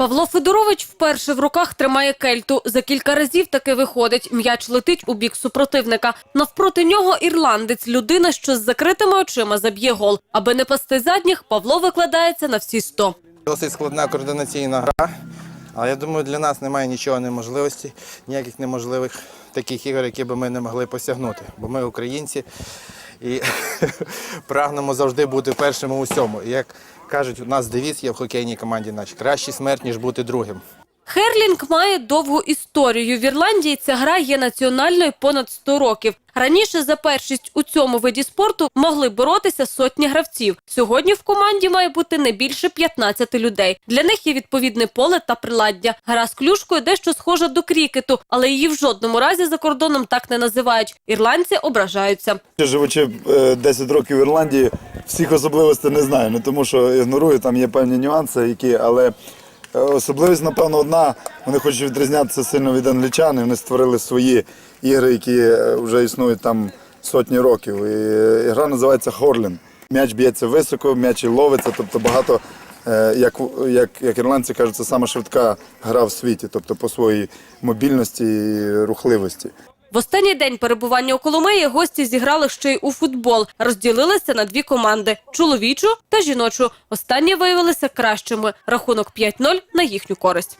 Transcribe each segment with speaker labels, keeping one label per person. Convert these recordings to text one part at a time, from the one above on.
Speaker 1: Павло Федорович вперше в руках тримає кельту. За кілька разів таки виходить. М'яч летить у бік супротивника. Навпроти нього ірландець, людина, що з закритими очима заб'є гол. Аби не пасти задніх, Павло викладається на всі сто.
Speaker 2: Досить складна координаційна гра, але я думаю, для нас немає нічого неможливості, ніяких неможливих таких ігор, які би ми не могли посягнути. Бо ми українці і прагнемо завжди бути першими у всьому. І як кажуть, у нас девіз є в хокейній команді наче краще смерть, ніж бути другим.
Speaker 1: Херлінг має довгу історію. В Ірландії ця гра є національною понад 100 років. Раніше за першість у цьому виді спорту могли боротися сотні гравців. Сьогодні в команді має бути не більше 15 людей. Для них є відповідне поле та приладдя. Гра з клюшкою дещо схожа до крікету, але її в жодному разі за кордоном так не називають. Ірландці ображаються.
Speaker 3: Живучи е, 10 років в Ірландії, всіх особливостей не знаю, не тому що ігнорую, там є певні нюанси, які, але е, особливість, напевно, одна. Вони хочуть відрізнятися сильно від англічан, і вони створили свої ігри, які е, вже існують там сотні років. І е, гра називається Хорлін. М'яч б'ється високо, м'яч і ловиться, тобто багато, е, як, як, як ірландці кажуть, це саме швидка гра в світі, тобто по своїй мобільності і рухливості.
Speaker 1: В останній день перебування у Коломиї гості зіграли ще й у футбол. Розділилися на дві команди – чоловічу та жіночу. Останні виявилися кращими. Рахунок 5-0 на їхню користь.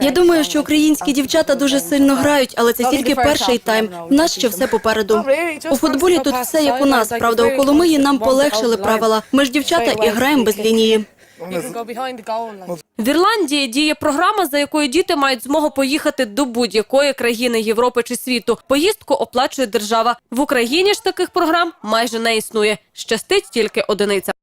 Speaker 4: Я думаю, що українські дівчата дуже сильно грають, але це тільки перший тайм. У нас ще все попереду. У футболі тут все як у нас. Правда, у Коломиї нам полегшили правила. Ми ж дівчата і граємо без лінії.
Speaker 1: В Ірландії діє програма, за якою діти мають змогу поїхати до будь-якої країни Європи чи світу. Поїздку оплачує держава. В Україні ж таких програм майже не існує. Щастить тільки одиниця.